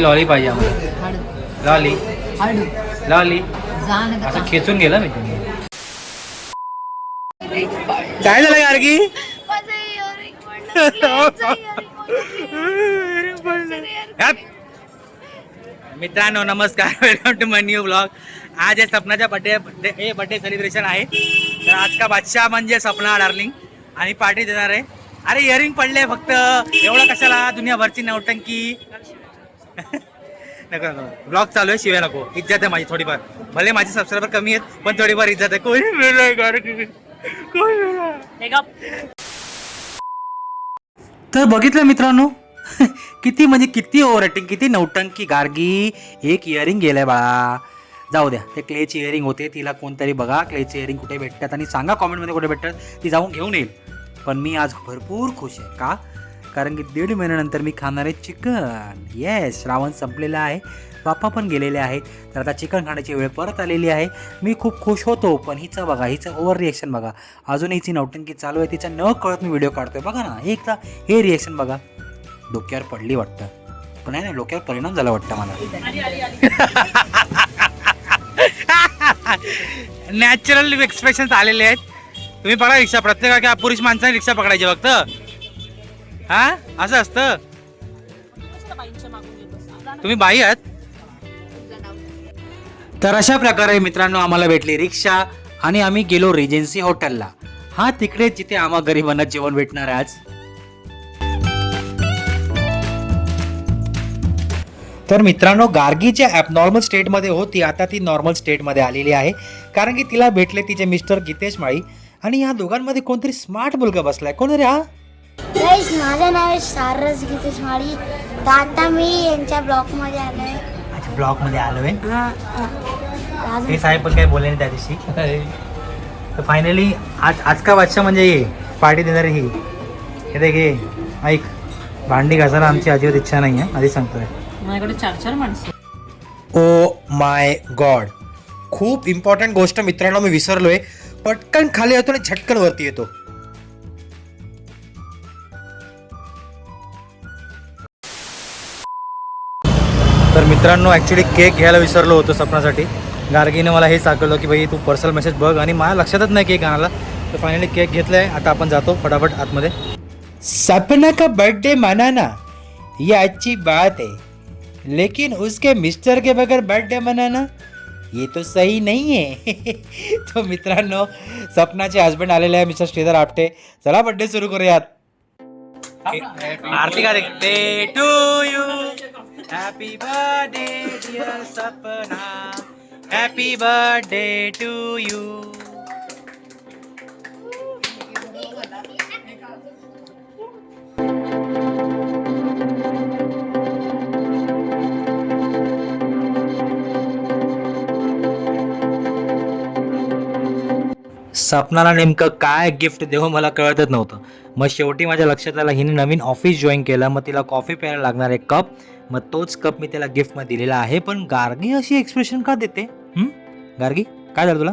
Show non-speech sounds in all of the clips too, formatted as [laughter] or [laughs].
Lolly पाहिजे आम्हाला. Lolly हळू लॉली असं खेचून गेला मी. तुम्ही काय झालं गार्गी मित्रांनो नमस्कार. Welcome to my new blog आज आहे सपनाच्या बर्थडे हे बर्थडे सेलिब्रेशन आहे. तर आज का बादशाह म्हणजे सपना डार्लिंग आणि पार्टी देणार आहे. अरे इयरिंग पडले फक्त. एवढं कशाला? दुनियाभरची नौटंकी. नको नको. ब्लॉग चालू आहे शिवाय नको. इज्जत आहे माझी थोडीफार. भले माझे सबस्क्रायबर कमी आहेत पण थोडीफार इज्जत आहे. कोणी मिळालं गार्गी कोणी मिळालं तर बघितलं मित्रांनो [laughs] किती म्हणजे किती ओव्हर ॲक्टिंग किती नौटंकी गार्गी एक इयरिंग गेलंय बाळा. जाऊ द्या ते क्लेची इयरिंग होते तिला कोणतरी बघा क्लेची इयरिंग कुठे भेटतात आणि सांगा कॉमेंटमध्ये कुठे भेटतात ती जाऊन घेऊन येईल. पण मी आज भरपूर खुश आहे का? कारण की दीड महिन्यानंतर मी खाणार आहे चिकन. येस श्रावण संपलेला आहे. बाप्पा पण गेलेले आहे तर आता चिकन खाण्याची वेळ परत आलेली आहे. मी खूप खुश होतो पण हिचं बघा हिचं ओव्हर रिॲक्शन बघा. अजून हिची नौटंकी चालू आहे तिचा न कळत मी व्हिडिओ काढतोय. बघा ना एकदा हे रिॲक्शन बघा. डोक्यावर पडली वाटतं. पण नाही ना डोक्यावर परिणाम झाला वाटतं मला. [laughs] नॅचरल एक्सप्रेशन आलेले आहेत. तुम्ही बघा रिक्षा प्रत्येका पुरुष माणसाने रिक्षा पकडायची फक्त. हा? असं असतं? तुम्ही बाई आहात? तर अशा प्रकारे मित्रांनो आम्हाला भेटली रिक्षा आणि आम्ही गेलो रेजेन्सी हॉटेलला. हा तिकडे जिथे आम्हा गरिबांना जेवण भेटणार आज. तर मित्रांनो गार्गीच्या ॲबनॉर्मल स्टेटमध्ये होती आता ती नॉर्मल स्टेटमध्ये आलेली आहे. कारण की तिला भेटले तिचे मिस्टर गीतेश माळी. आणि या दोघांमध्ये कोणतरी स्मार्ट मुलगा बसलाय. कोण रे हा? गाईस माझं नाव आहे सारस गीतेश माळी तर आता मी यांच्या ब्लॉकमध्ये आलो आहे अच्छा ब्लॉकमध्ये आलोय? अजून हे साहेब पण काही बोलले नाही त्या दिवशी तर फायनली आज आज का बादशाह म्हणजे हे पार्टी देणारी ही. हे देख हे ऐक भांडी घासायला आमची अजिबात इच्छा नाही आहे आधी सांगतोय. माझ्याकडे चार चार माणसं ओ माय गॉड. खूप इम्पॉर्टंट गोष्ट मित्रांनो मी विसरलोय. पटकन खाली येतो आणि झटकन वरती येतो. तर मित्रांनो ॲक्च्युली केक घ्यायला विसरलो होतो सपनासाठी गार्गीने मला हे सांगितलं की भाई तू पर्सनल मेसेज बघ. आणि मला लक्षातच नाही केक आणायला. तर फायनली केक घेतलाय. आता आपण जातो फटाफट आतमध्ये. सपना का बर्थडे मनाना ये अच्छी बात है लेकिन उसके मिस्टर के बगैर बर्थडे मनाना ये तो सही नहीं है. [laughs] तो मित्रांनो सपनाचे हस्बंड आलेले आहे मिस्टर श्रीधर आपटे. चला बर्थडे सुरू करूयात. आरती का to you happy birthday, dear Sapna. Happy birthday to you. सपनाला नेमकं काय गिफ्ट देऊ मला कळतच नव्हतं मग शेवटी माझ्या लक्षात आलं हिने नवीन ऑफिस जॉईन केलं मग तिला कॉफी प्यायला लागणार आहे कप मग तोच कप मी त्याला गिफ्टमध्ये दिलेला आहे. पण गार्गी अशी एक्सप्रेशन का देते? गार्गी काय झालं तुला?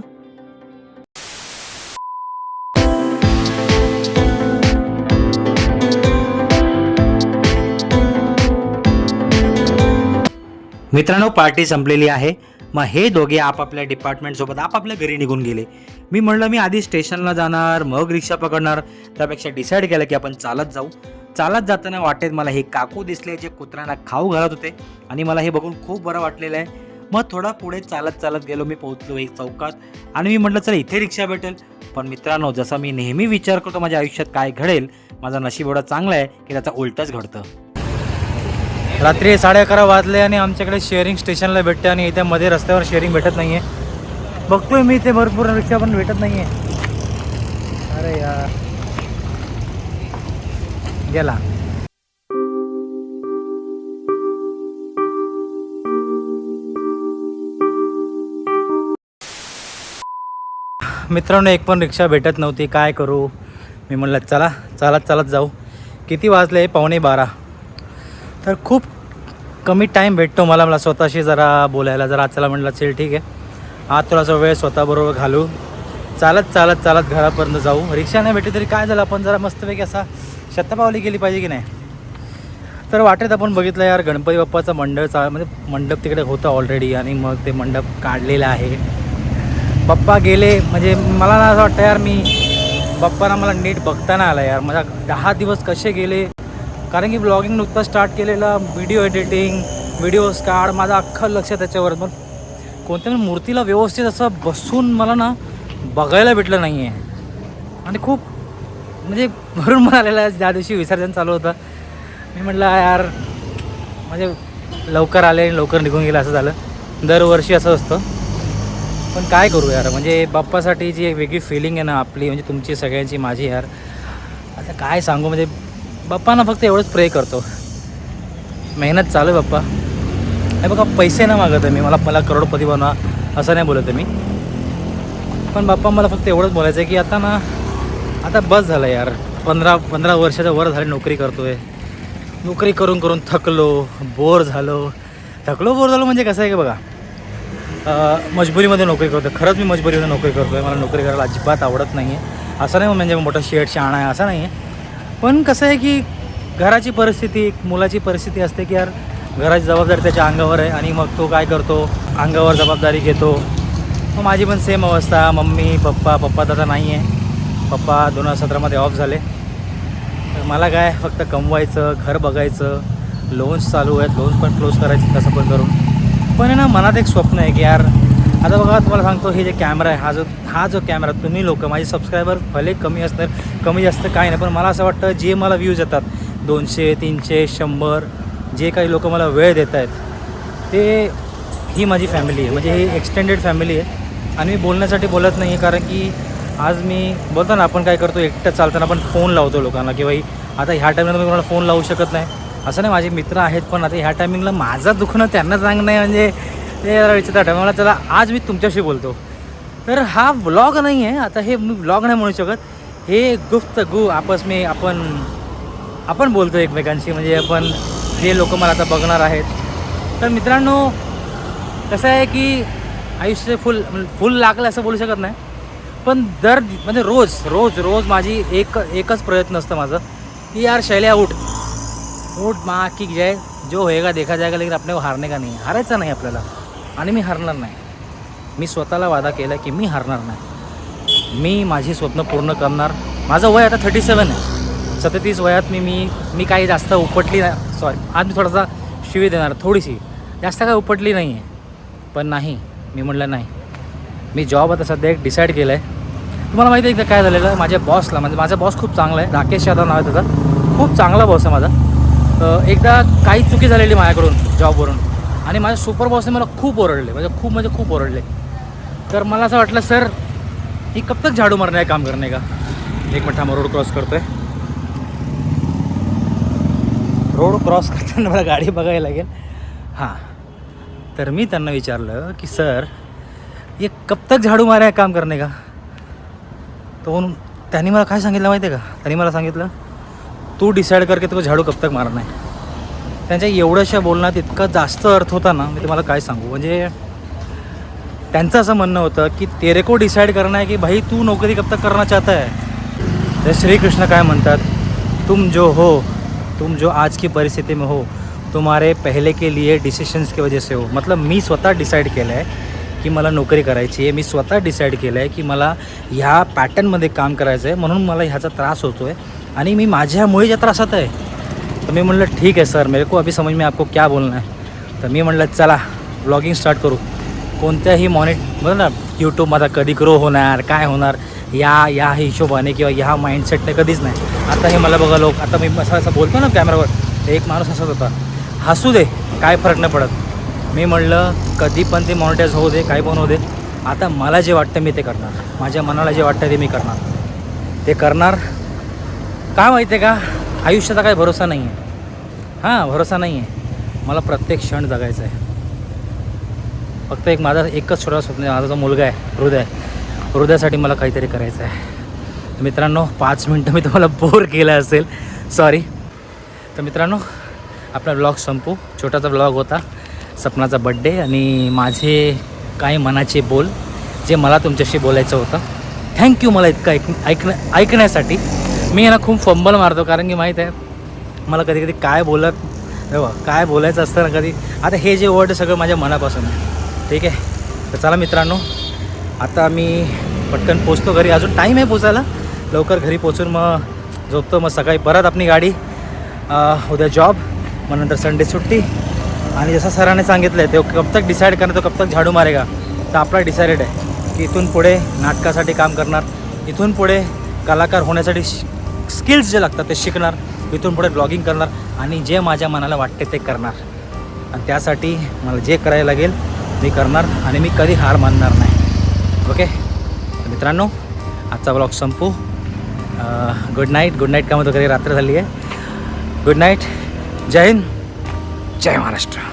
मित्रांनो पार्टी संपलेली आहे. मग हे दोघे आपापल्या डिपार्टमेंटसोबत आपापल्या घरी निघून गेले. मी म्हणलं मी आधी स्टेशनला जाणार मग रिक्षा पकडणार. त्यापेक्षा डिसाईड केलं की आपण चालत जाऊ. चालत जाताना वाटेत मला हे काकू दिसले जे कुत्र्यांना खाऊ घालत होते आणि मला हे बघून खूप बरं वाटलेलं आहे. मग थोडा पुढे चालत चालत गेलो. मी पोहोचलो एक चौकात आणि मी म्हटलं चला इथे रिक्षा भेटेल. पण मित्रांनो जसा मी नेहमी विचार करतो माझ्या आयुष्यात काय घडेल माझा नशीब एवढा चांगला आहे की त्याचा उलटच घडतं. रात्री साडे अकरा वाजले आणि आमच्याकडे शेअरिंग स्टेशनला भेटते आणि इथे मध्ये रस्त्यावर शेअरिंग भेटत नाही आहे बघतोय मी इथे भरपूर रिक्षा पण भेटत नाही आहे अरे यार. गेला. मित्रांनो एक पण रिक्षा भेटत नव्हती. काय करू? मी म्हणलं चला चालत चालत जाऊ. किती वाजले? पावणे बारा. तर खूप कमी टाईम भेटतो मला. मला स्वतःशी जरा बोलायला जरा चला म्हटलं चल ठीक आहे. आज थोडासा वेळ स्वतःबरोबर घालू. चालत चालत चालत घरापर्यंत जाऊ. रिक्षा नाही भेटली तरी काय झालं? आपण जरा मस्तपैकी असा शतपावली गेली पाहिजे की नाही? तर वाटेत आपण बघितलं यार गणपती बाप्पाचा मंडळ चा म्हणजे मंडप तिकडे होतं ऑलरेडी आणि मग ते मंडप काढलेलं आहे. बाप्पा गेले म्हणजे मला ना असं वाटतं यार मी बाप्पाना मला नीट बघता नाही आला यार. माझा दहा दिवस कसे गेले? कारण की ब्लॉगिंग नुकतं स्टार्ट केलेलं व्हिडिओ एडिटिंग व्हिडिओज काढ माझं अख्खं लक्ष त्याच्यावर पण कोणत्या मूर्तीला व्यवस्थित असं बसून मला ना बघायला भेटलं नाही आहे आणि खूप म्हणजे भरून मला ज्या दिवशी विसर्जन चालू होतं मी म्हटलं यार म्हणजे लवकर आले आणि लवकर निघून गेलं असं झालं. दरवर्षी असं असतं. पण काय करू यार म्हणजे बाप्पासाठी जी एक वेगळी फिलिंग आहे ना आपली म्हणजे तुमची सगळ्यांची माझी यार. आता काय सांगू म्हणजे बाप्पांना फक्त एवढंच प्रे करतो. मेहनत चालू आहे बाप्पा. नाही बघा पैसे नाही मागत आहे मी. मला मला करोडपती बनवा असं नाही बोलत आहे मी. पण बाप्पा मला फक्त एवढंच बोलायचं आहे की आता ना आता बस झालं यार. पंधरा पंधरा वर्षाच्या वर झाली नोकरी करतो आहे नोकरी करून करून थकलो बोर झालो. थकलो बोर झालो म्हणजे कसं आहे की बघा मजबुरीमध्ये नोकरी करतो खरंच मी मजबुरीमध्ये नोकरी करतो आहे मला नोकरी करायला अजिबात आवडत नाही आहे असं नाही म्हणजे मोठं शेड शाणा आहे असं नाही आहे पण कसं आहे की घराची परिस्थिती मुलाची परिस्थिती असते की यार घराची जबाबदारी त्याच्या अंगावर आहे आणि मग तो काय करतो? अंगावर जबाबदारी घेतो. मग माझी पण सेम अवस्था. मम्मी पप्पा पप्पा दादा नाही आहे पप्पा दोन हजार सतरामध्ये ऑफ झाले. तर मला काय फक्त कमवायचं घर बघायचं लोन्स चालू आहेत लोन्स पण क्लोज करायचे तसं पण करून. पण आहे ना मनात एक स्वप्न आहे की यार आता बघा तुम्हाला सांगतो हे जे कॅमेरा आहे हा जो हा जो कॅमेरा तुम्ही लोक माझे सबस्क्रायबर भले कमी असणार कमी जास्त काय नाही पण मला असं वाटतं जे मला व्ह्यूज येतात दोनशे तीनशे शंभर जे काही लोक मला वेळ देत आहेत ते ही माझी फॅमिली आहे. म्हणजे ही एक्सटेंडेड फॅमिली आहे. आणि मी बोलण्यासाठी बोलत नाही आहे कारण की आज मी बोलतो ना आपण काय करतो एकटं चालताना आपण फोन लावतो लोकांना की बाई आता ह्या टायमिंगला तुम्ही कोणाला फोन लावू शकत नाही. असं नाही माझे मित्र आहेत पण आता ह्या टायमिंगला माझं दुखणं त्यांना सांगणं आहे म्हणजे ते जरा विचित्र मला चला आज मी तुमच्याशी बोलतो. तर हा व्लॉग नाही आहे आता हे मी व्लॉग नाही म्हणू शकत. हे गुप्त गु आपस मी आपण आपण बोलतो एकमेकांशी म्हणजे आपण जे लोक मला आता बघणार आहेत. तर मित्रांनो कसं आहे की आयुष्य फुल फुल लागलं असं बोलू शकत नाही. पण दर म्हणजे रोज रोज रोज माझी एक एकच प्रयत्न असतं माझं की यार शैल्या उठ. उठ मा की जय. जो होएगा देखा जाएगा लेकिन अपने हारणे हारने का नाही. हारायचं नाही आपल्याला. आणि मी हारणार नाही. मी स्वतःला वादा केला की मी हारणार नाही. मी माझी स्वप्न पूर्ण करणार. माझं वय आता थर्टी सेवन आहे. सदतीस वयात मी मी मी काही जास्त उपटली नाही. सॉरी आज मी थोडासा शिवी देणार थोडीशी. जास्त काय उपटली नाही आहे पण नाही. मी म्हटलं नाही. मी जॉब आता सध्या एक डिसाईड केलं आहे तुम्हाला माहिती आहे एकदा काय झालेलं? माझ्या बॉसला म्हणजे माझा बॉस खूप चांगला आहे. राकेश यादव नाव आहे त्याचा. खूप चांगला बॉस आहे माझा. एकदा काही चुकी झालेली माझ्याकडून जॉबवरून आणि माझ्या सुपर बॉसने मला खूप ओरडले. म्हणजे खूप म्हणजे खूप ओरडले. तर मला असं वाटलं सर ही कब तक झाडू मारणे काम करणे का? एक मिनिट रोड क्रॉस करतोय. रोड क्रॉस करताना मला गाडी बघायला लागेल. हां. तर मी त्यांना विचारलं की सर ये कब तक झाडू मारे काम करणे का? तो त्यांनी मला काय सांगितलं माहिती आहे का? त्यांनी मला सांगितलं तू डिसाईड करके तुला झाडू कब तक मारणार आहे त्यांच्या एवढ्याशा बोलण्यात इतका जास्त अर्थ होता ना मी तुम्हाला काय सांगू? म्हणजे त्यांचं असं म्हणणं होतं की तेरे को डिसाईड करणं आहे की भाई तू नोकरी कब तक करना चाहता है? तर श्रीकृष्ण काय म्हणतात तुम जो हो तुम जो आज की परिस्थिती में हो तुम्हारे पहले के लिए डिसिशन्स की वजह से हो. मतलब मी स्वतः डिसाईड केलं आहे की मला नोकरी करायची आहे. मी स्वतः डिसाईड केलं आहे की मला ह्या पॅटर्नमध्ये काम करायचं आहे म्हणून मला ह्याचा त्रास होतो आहे आणि मी माझ्यामुळे ज्या त्रासात आहे तर मी म्हणलं ठीक आहे सर मेरे को अभी समज मी आपको क्या बोलणं आहे तर मी म्हणलं चला ब्लॉगिंग स्टार्ट करू. कोणत्याही मॉनिट बरं ना यूट्यूबमध्ये कधी ग्रो होणार काय होणार या या हिशोबाने किंवा ह्या माइंडसेटने कधीच नाही. आता हे मला बघा लोक आता मी असं असं बोलतो ना कॅमेरावर एक माणूस हसत होता. हसू दे काय फरक नाही पडत. मी म्हणलं कधी पण ते मॉनिटाईज होऊ दे काय पण होऊ दे. आता मला जे वाटतं मी ते करणार. माझ्या मनाला जे वाटतं ते मी करणार. ते करणार? का माहिती आहे का? आयुष्याचा काही भरोसा नाही आहे हां भरोसा नाही आहे मला प्रत्येक क्षण जगायचा आहे. फक्त एक माझा एकच छोटा स्वप्न माझा जो मुलगा आहे हृदय हृदयासाठी मला काहीतरी करायचं आहे. तर मित्रांनो पाच मिनटं मी तुम्हाला बोर केलं असेल. सॉरी तर मित्रांनो आपला ब्लॉग संपू. छोटासा ब्लॉग होता. सपनाचा बड्डे आणि माझे काही मनाचे बोल जे मला तुमच्याशी बोलायचं होतं. थँक्यू मला इतकं ऐक ऐकण्या ऐकण्यासाठी. मी यांना खूप फंबल मारतो कारण की माहीत आहे मला कधी कधी काय बोलत काय बोलायचं असतं ना कधी. आता हे जे वर्ड सगळं माझ्या मनापासून आहे. ठीक आहे? तर चला मित्रांनो आता मी पटकन पोचतो घरी. अजून टाईम आहे पोचायला. लवकर घरी पोचून मग झोपतो. मग सकाळी परत आपली गाडी उद्या जॉब मग नंतर संडे सुट्टी. आणि जसं सरांनी सांगितलं आहे तो कब तक डिसाईड करणार तो कब तक झाडू मारेगा? तर आपला डिसाईडेड आहे की इथून पुढे नाटकासाठी काम करणार इथून पुढे कलाकार होण्यासाठी स्किल्स जे लागतात ते शिकणार इथून पुढे ब्लॉगिंग करणार आणि जे माझ्या मनाला वाटते ते करणार. आणि त्यासाठी मला जे करायला लागेल मी करणार आणि मी कधी हार मानणार नाही. ओके मित्रांनो आजचा ब्लॉग संपू. गुड नाईट गुड नाईट का म्हणतो कधी रात्र झाली आहे? गुड नाईट जय हिंद. जय महाराष्ट्र.